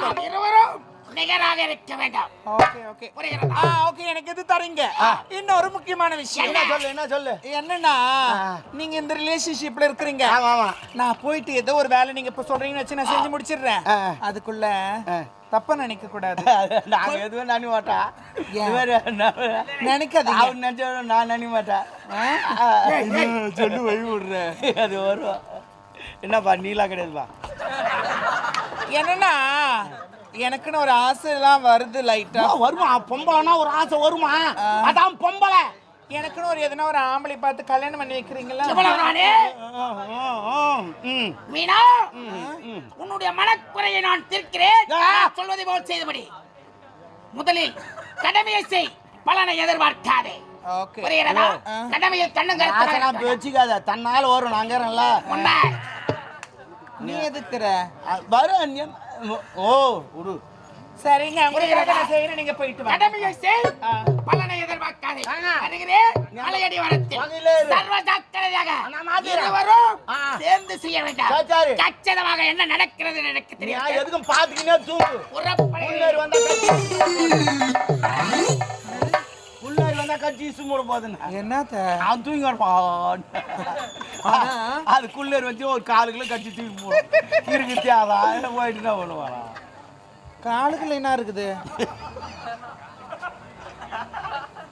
நாம் இருவரும் நிகராக இருக்க வேண்டும். Okay okay. புரிகிறதா? ஆ ஓகே எனக்கு இது தரீங்க. இன்னொரு முக்கியமான விஷயம். என்ன? சொல்லு என்ன சொல்லு? என்னன்னா நீங்க இந்த ரிலேஷன்ஷிப்ல இருக்கிறீங்க. ஆமா ஆமா. நான் போயிட்டு ஏதோ ஒரு வேலை நீங்க இப்ப சொல்றீங்கன்னு வச்சு நான் செஞ்சு முடிச்சிடுறேன். அதுக்குள்ள தப்பா நினைக்க கூடாது. நாங்க எதுவும் நினைக்க மாட்டா. ஏன்? இவரு நான் நினைக்காதீங்க. அவர் நினைச்சாலும் நான் நினைக்க மாட்டேன் சொல்லு வழி விடுறேன். அது வரும். என்னப்பா நீலா கிடையாதுப்பா. என்னன்னா எனக்குன்னு ஒரு ஆசை எல்லாம் வருது லைட்டா வருமா? பொம்பளைனா ஒரு ஆசை வருமா? அதான் பொம்பளை. எனக்குன்னு ஒரு எதனா ஒரு ஆம்பளை பார்த்து கல்யாணம் பண்ணி வைக்கிறீங்களா. மீனா உன்னுடைய மனக்குறையை நான் தீர்க்கிறேன். சொல்வதை போல் செய்தபடி. முதலில் கடமையை செய் பலனை எதிர்பார்க்காதே. புரிகிறதா. கடமையில் கண்ணுங்க வச்சுக்காத தன்னால வரும் நாங்கிறேன்ல உண்மை நீ எதுக்குற வரும் ஓ விடு சரிங்க உங்களுக்காக நான் செய்யறேன் நீங்க போயிட்டு வாங்க. கடமையை செய். பலனை எதிர்பார்க்காதே. வருகிறேன் மலையடி வரத்தில். சர்வ ஜாக்கிரதையாக. இருவரும். சேர்ந்து செய்ய வேண்டாம். கச்சிதமாக என்ன நடக்கிறது எனக்கு நீ தெரியாது. எதுக்கும் பாத்துக்கினே தூங்கு. புள்ளேரி வந்தா கட்சி சும்முட போதுன்னு என்னத்த? அவன் தூங்கி கிடப்பான். அது குள்ளேரி வச்சு ஒரு காலு கிலோ கட்சி தூக்கி போடும் இருக்கு தேவை போயிட்டு தான் காலுக்குள்ள என்ன இருக்குது?